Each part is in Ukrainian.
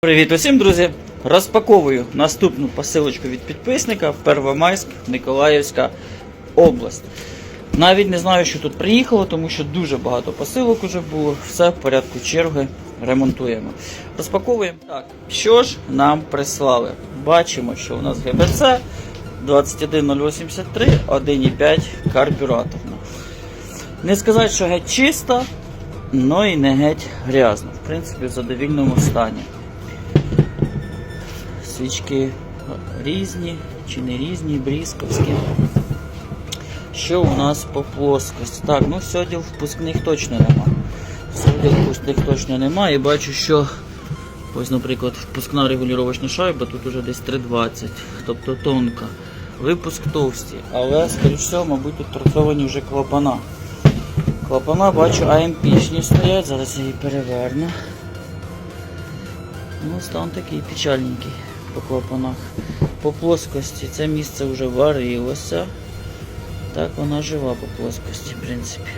Привіт усім, друзі! Розпаковую наступну посилочку від підписника Первомайськ, Миколаївська область. Навіть не знаю, що тут приїхало, тому що дуже багато посилок уже було. Все в порядку черги ремонтуємо. Розпаковуємо. Так, що ж нам прислали? Бачимо, що у нас ГБЦ 21083, 1,5 карбюраторна. Не сказати, що геть чиста, але і не геть грязно. В принципі, в задовільному стані. Свічки різні чи не різні, брізковські. Що у нас по плоскості? Так, ну сьогодні впускних точно нема. Сьогодні впускних точно нема. І бачу, що ось, наприклад, впускна регулювачна шайба тут уже десь 3,20, тобто тонка. Випуск товсті, але, скоріш всього, мабуть, тут торцовані вже клапана. Клапана бачу АМПшні стоять, зараз я її переверну. Ну, стан такий печальненький по клапанах. По плоскості це місце вже варилося. Так, вона жива по плоскості, в принципі.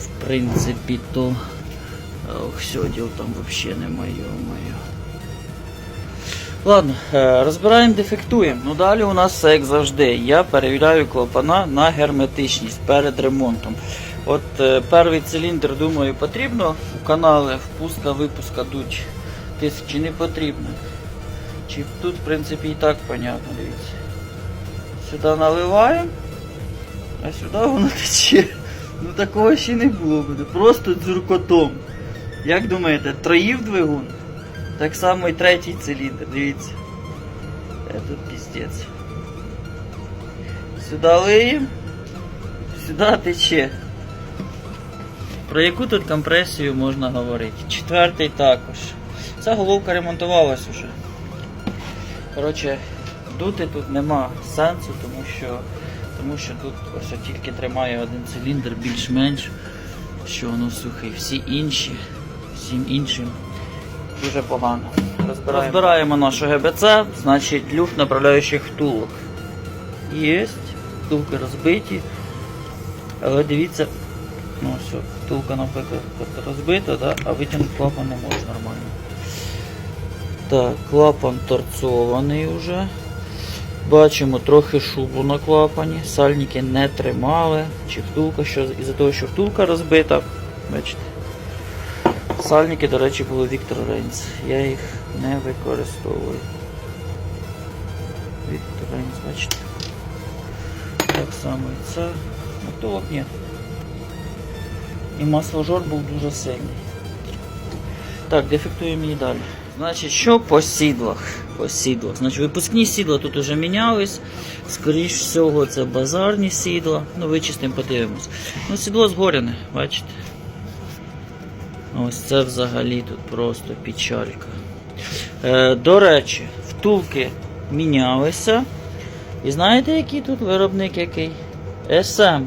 В принципі, то. Ох, сьоділ там взагалі немає, йо-моє. Ладно, е, розбираємо, дефектуємо. Ну далі у нас все як завжди. Я перевіряю клапана на герметичність перед ремонтом. От е, перший циліндр, думаю, потрібно у канали впуска, випуска дуть чи не потрібно. Чи тут, в принципі, і так понятно, дивіться. Сюди наливаємо, а сюди воно тече. Ну такого ще не було буде. Просто дзюркотом. Як думаєте, троїв двигун? Так само і третій циліндр, дивіться. Це тут піздець. Сюди лиємо, сюди тече. Про яку тут компресію можна говорити? Четвертий також. Ця головка ремонтувалась уже. Коротше, дути тут нема сенсу, тому що, тому що тут ось тільки тримає один циліндр більш-менш, що воно сухий. Всі інші, всім іншим дуже погано. Розбираємо, Розбираємо нашу ГБЦ, значить люфт направляючих втулок. Є, втулки розбиті. Але дивіться, ну все, втулка, наприклад, розбита, да? а витягнути клапан не може нормально. Так, клапан торцований вже. Бачимо трохи шубу на клапані. Сальники не тримали. Чи втулка, що із-за того, що втулка розбита. Бачите. Сальники, до речі, були Віктор Рейнс. Я їх не використовую. Віктор Рейнс, бачите. Так само і це. Втулок ні. І масложор був дуже сильний. Так, дефектуємо її далі. Значить, що по сідлах? По сідлах. Значить, випускні сідла тут вже мінялись. Скоріш всього, це базарні сідла. Ну, вичистимо, подивимось. Ну, сідло згоряне, бачите? Ось це взагалі тут просто печалька. Е, до речі, втулки мінялися. І знаєте, який тут виробник який? SM.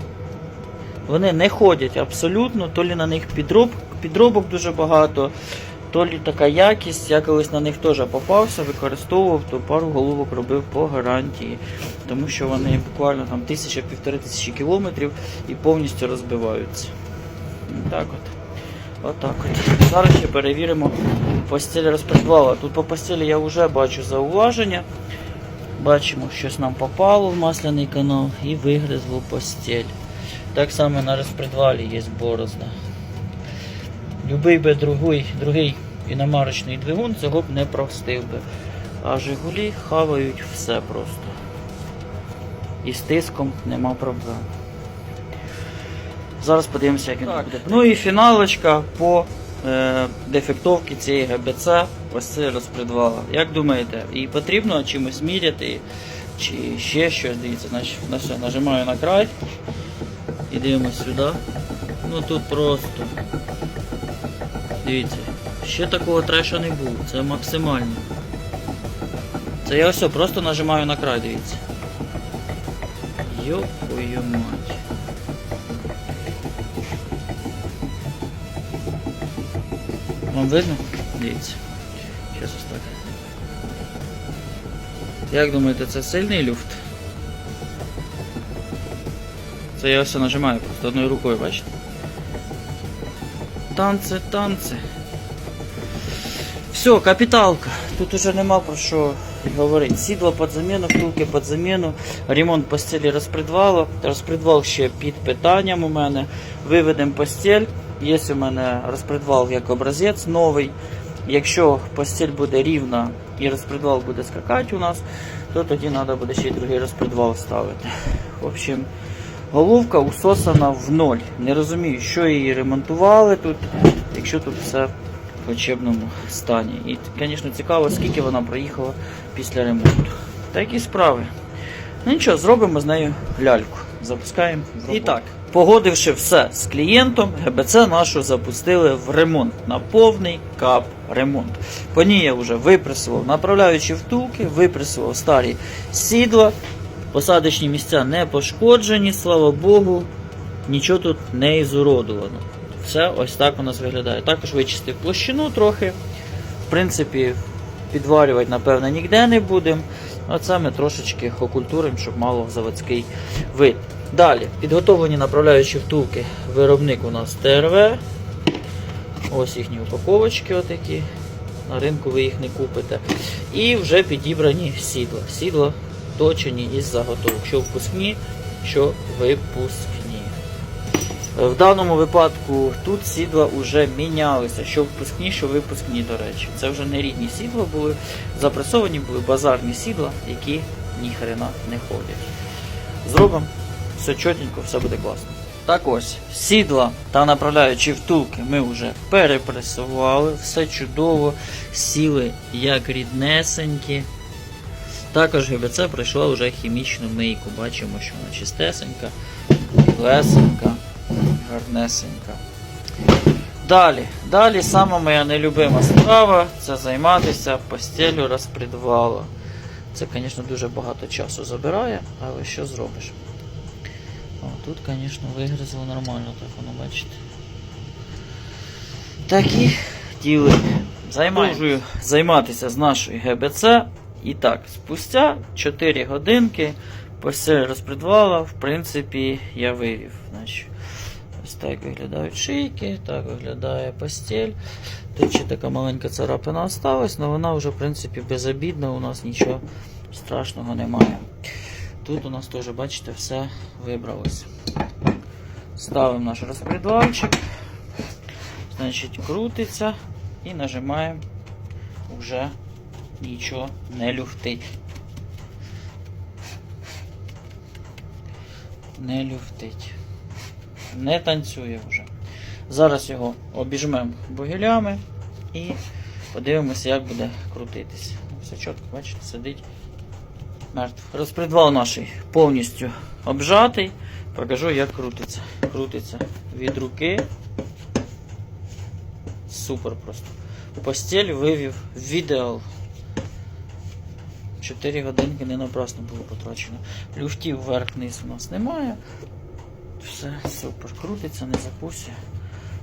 Вони не ходять абсолютно, то лі на них підроб, підробок дуже багато, то лі така якість. Я колись на них теж попався, використовував, то пару головок робив по гарантії. Тому що вони буквально там тисяча-півтори тисячі кілометрів і повністю розбиваються. Так от. Отак от. Зараз ще перевіримо постіль розпредвала. Тут по постелі я вже бачу зауваження. Бачимо, щось нам попало в масляний канал і вигризло постіль. Так само на розпредвалі є борозна. Любий би другий, другий іномарочний двигун цього б не простив би. А Жигулі хавають все просто. І з тиском нема проблем. Зараз подивимося, як він буде. Ну і фіналочка по е, дефектовці цієї ГБЦ ось це розпредвала. Як думаєте, і потрібно чимось міряти, чи ще щось, дивіться, значить, на все, нажимаю на край і дивимося сюди. Ну тут просто. Дивіться, ще такого треша не було, це максимально. Це я ось просто нажимаю на край, дивіться. Йопою мать. Вам видно? Дивіться. Щас ось так. Як думаєте, це сильний люфт? Це я все нажимаю просто одною рукою, бачите? Танці, танці. Все, капіталка. Тут уже нема про що говорити. Сідло під заміну, втулки під заміну, ремонт постелі розпредвалу. Розпредвал ще під питанням у мене. Виведемо постель. Є у мене розпредвал як образець новий. Якщо постель буде рівна і розпредвал буде скакати у нас, то тоді треба буде ще й другий розпредвал ставити. В общем, головка усосана в ноль. Не розумію, що її ремонтували тут, якщо тут все в плачебному стані. І, звісно, цікаво, скільки вона проїхала після ремонту. Такі справи. Ну нічого, зробимо з нею ляльку. Запускаємо. в роботу. І так, погодивши все з клієнтом, ГБЦ нашу запустили в ремонт на повний кап ремонт. По ній я вже випресував направляючі втулки, випресував старі сідла. Посадочні місця не пошкоджені, слава Богу, нічого тут не ізуродовано. Все ось так у нас виглядає. Також вичистив площину трохи. В принципі, підварювати, напевно, ніде не будемо. Оце ми трошечки окультуримо, щоб мало заводський вид. Далі, підготовлені направляючі втулки. Виробник у нас ТРВ. Ось їхні упаковочки отакі. На ринку ви їх не купите. І вже підібрані сідла. Сідла точені із заготовок. Що впускні, що випускні. Е, В даному випадку тут сідла вже мінялися, що впускні, що випускні, до речі. Це вже не рідні сідла були, запресовані були базарні сідла, які ніхрена не ходять. Зробимо все чотенько, все буде класно. Так ось, сідла та направляючі втулки ми вже перепресували, все чудово, сіли як ріднесенькі. Також ГБЦ пройшла вже хімічну мийку. Бачимо, що вона чистесенька, лесенька, гарнесенька. Далі, далі сама моя нелюбима справа це займатися постелю розпредвалу. Це, звісно, дуже багато часу забирає, але що зробиш? О, тут, звісно, вигризло нормально, так воно бачите. Такі діли. Займаю. займатися з нашої ГБЦ. І так, спустя 4 годинки постель розпредвала, в принципі, я вивів. Значить, ось так виглядають шийки, так виглядає постель. Тут ще така маленька царапина осталась, але вона вже, в принципі, безобідна, у нас нічого страшного немає. Тут у нас теж, бачите, все вибралось. Ставимо наш розпредвальчик. Значить, крутиться і нажимаємо вже нічого не люфтить. Не люфтить. Не танцює вже. Зараз його обіжмемо бугелями і подивимося, як буде крутитися. Все чітко, бачите, сидить мертв. Розпредвал наш повністю обжатий. Покажу, як крутиться. Крутиться від руки. Супер просто. Постель вивів в ідеал. 4 годинки не напрасно було потрачено. Люфтів вверх-вниз у нас немає. Все супер. Крутиться, не запустя.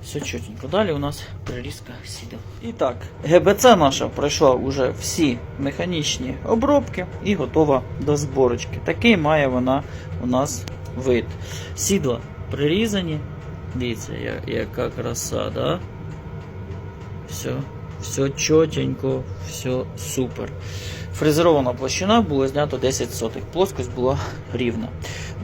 Все чотенько. Далі у нас прирізка сідел. І так, ГБЦ наша пройшла вже всі механічні обробки і готова до зборочки. Такий має вона у нас вид. Сідла прирізані. Дивіться, яка краса, да? Все, все чотенько, все супер. Фрезерована площина було знято 10 сотих. Плоскость була рівна.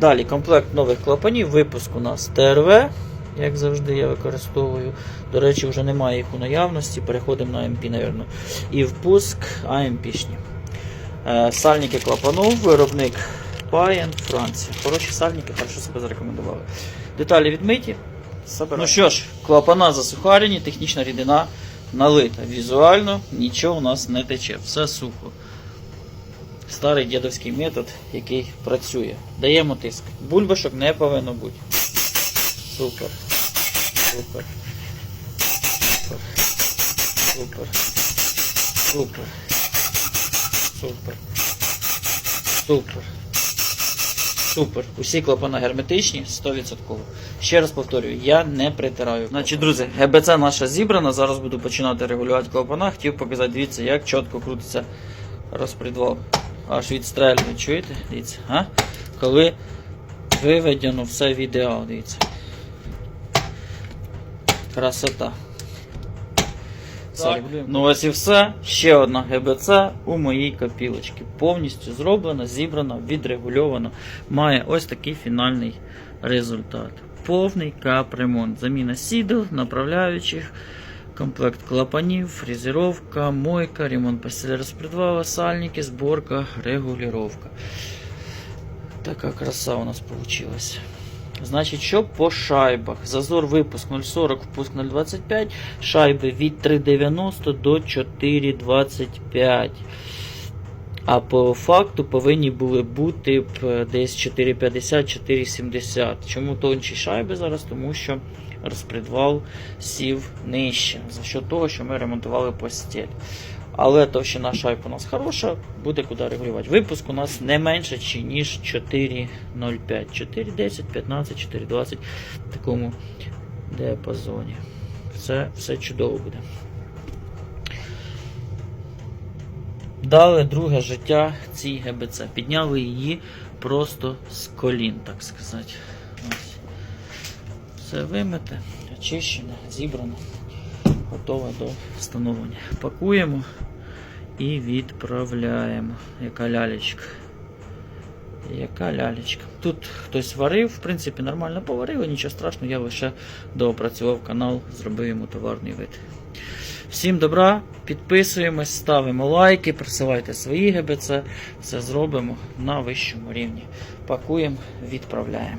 Далі комплект нових клапанів. Випуск у нас ТРВ, як завжди, я використовую. До речі, вже немає їх у наявності. Переходимо на МП, мабуть. І впуск АМПшні. Е, Сальники клапанов, виробник Payen, Франція. Хороші сальники, хорошо себе зарекомендували. Деталі відмиті. Ну що ж, клапана засухарені, технічна рідина налита. Візуально нічого у нас не тече, все сухо. Старий дідовський метод, який працює. Даємо тиск. Бульбашок не повинно бути. Супер. Супер. Супер. Супер. Супер. Супер. Супер. Супер. Усі клапана герметичні, 100%. Ще раз повторюю, я не притираю. Значить, друзі, ГБЦ наша зібрана. Зараз буду починати регулювати клапана. Хотів показати, дивіться, як чітко крутиться розпредвал. Аж відстрелює, чуєте? Дивіться, а? Коли виведено все в ідеал, дивіться. Красота. Так. Ну ось і все. Ще одна ГБЦ у моїй копілочці. Повністю зроблена, зібрана, відрегульована. Має ось такий фінальний результат. Повний капремонт. Заміна сідел, направляючих, комплект клапанів, фрезеровка, мойка, ремонт постелі розпредвала, сальники, зборка, регулювання. Така краса у нас вийшла. Значить, що по шайбах? Зазор випуск 0,40, впуск 0,25, шайби від 3,90 до 4,25. А по факту повинні були бути б е, десь 4,50-4,70. Чому тонші шайби зараз? Тому що розпредвал сів нижче. За що того, що ми ремонтували постіль. Але товщина шайб у нас хороша, буде куди регулювати. Випуск у нас не менше, ніж 4,05. 4,10, 15, 4,20 в такому діапазоні. Все, все чудово буде. Дали друге життя цій ГБЦ. Підняли її просто з колін, так сказати. Ось. Все вимите, очищене, зібране, готове до встановлення. Пакуємо і відправляємо. Яка лялечка. Яка лялечка. Тут хтось варив, в принципі, нормально поварили, нічого страшного, я лише доопрацював канал, зробив йому товарний вид. Всім добра, підписуємось, ставимо лайки, присилайте свої ГБЦ, все зробимо на вищому рівні. Пакуємо, відправляємо.